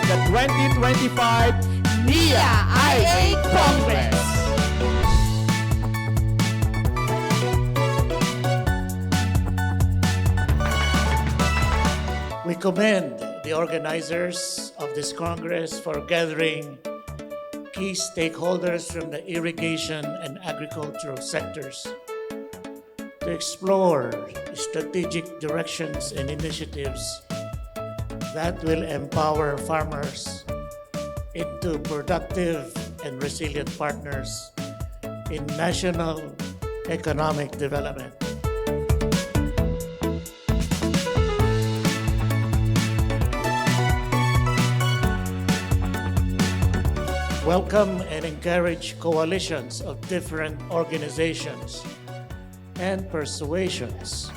the 2025 NIA IA Congress. We commend the organizers of this Congress for gathering key stakeholders from the irrigation and agricultural sectors to explore strategic directions and initiatives that will empower farmers into productive and resilient partners in national economic development. welcome and encourage coalitions of different organizations and persuasions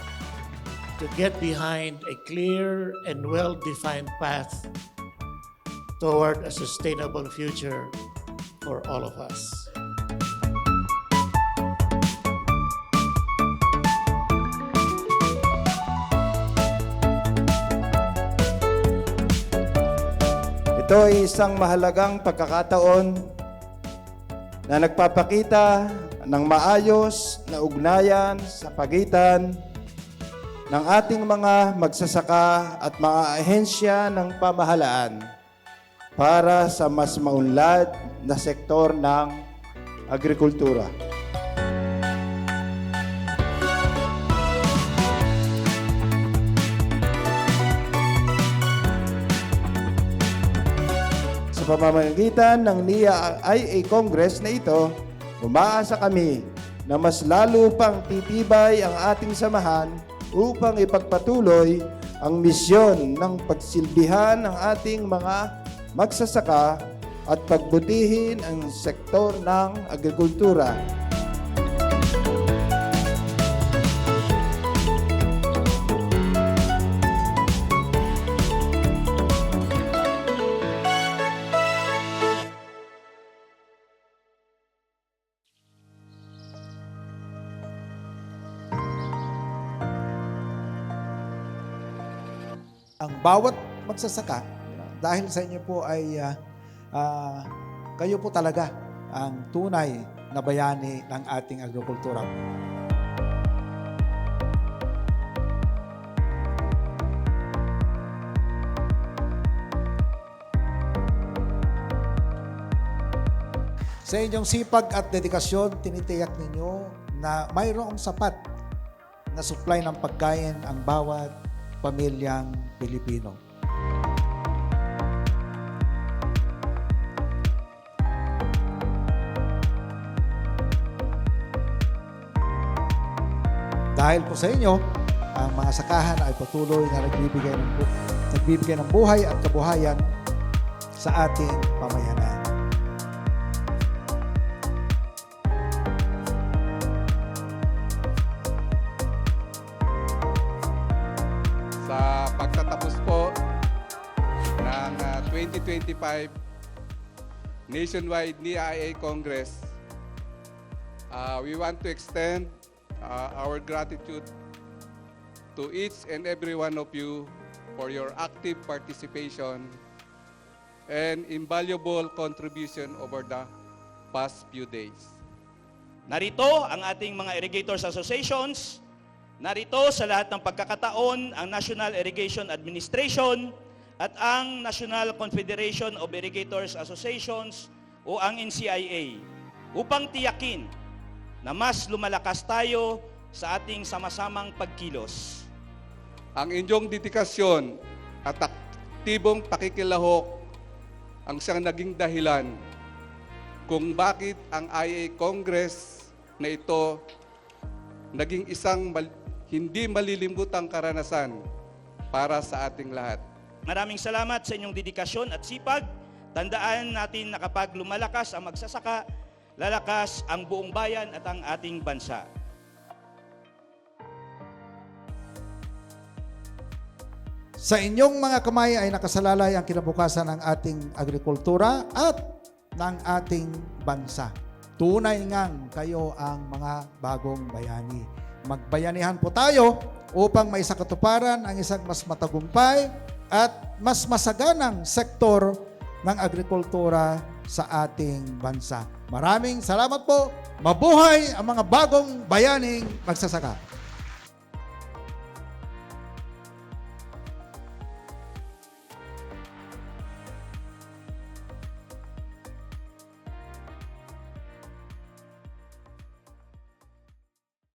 to get behind a clear and well defined path toward a sustainable future for all of us. Ito ay isang mahalagang pagkakataon na nagpapakita ng maayos na ugnayan sa pagitan ng ating mga magsasaka at mga ahensya ng pamahalaan para sa mas maunlad na sektor ng agrikultura. Sa pamamagitan ng NIA IA Congress na ito, umaasa kami na mas lalo pang titibay ang ating samahan upang ipagpatuloy ang misyon ng pagsilbihan ng ating mga magsasaka at pagbutihin ang sektor ng agrikultura. Ang bawat magsasaka dahil sa inyo po ay ah, ah, kayo po talaga ang tunay na bayani ng ating agrikultura. Sa inyong sipag at dedikasyon, tinitiyak ninyo na mayroong sapat na supply ng pagkain ang bawat pamilyang Pilipino. Dahil po sa inyo, ang mga sakahan ay patuloy na nagbibigay ng, nagbibigay ng buhay at kabuhayan sa ating pamayanan. 2025 nationwide NIA Congress. Uh, we want to extend uh, our gratitude to each and every one of you for your active participation and invaluable contribution over the past few days. Narito ang ating mga irrigators associations. Narito sa lahat ng pagkakataon ang National Irrigation Administration at ang National Confederation of Irrigators Associations o ang NCIA upang tiyakin na mas lumalakas tayo sa ating sama-samang pagkilos. Ang inyong dedikasyon at aktibong pakikilahok ang siyang naging dahilan kung bakit ang IA Congress na ito naging isang mal- hindi malilimutang karanasan para sa ating lahat. Maraming salamat sa inyong dedikasyon at sipag. Tandaan natin na kapag lumalakas ang magsasaka, lalakas ang buong bayan at ang ating bansa. Sa inyong mga kamay ay nakasalalay ang kinabukasan ng ating agrikultura at ng ating bansa. Tunay ngang kayo ang mga bagong bayani. Magbayanihan po tayo upang may sakatuparan ang isang mas matagumpay at mas masaganang sektor ng agrikultura sa ating bansa. Maraming salamat po. Mabuhay ang mga bagong bayaning magsasaka.